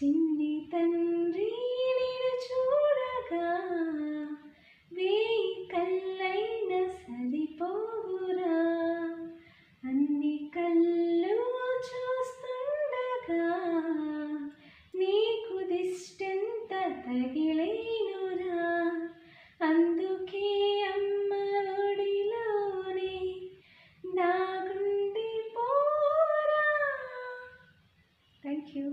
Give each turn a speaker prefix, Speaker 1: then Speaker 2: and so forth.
Speaker 1: చిన్ని తండ్రి నేను చూడగా వేయి కళ్ళైన సరిపోరా అన్ని కళ్ళు చూస్తుండగా నీకు దిష్టంత తగిలేనురా. అందుకే అమ్మ ఒడిలోనే పోరా. Thank you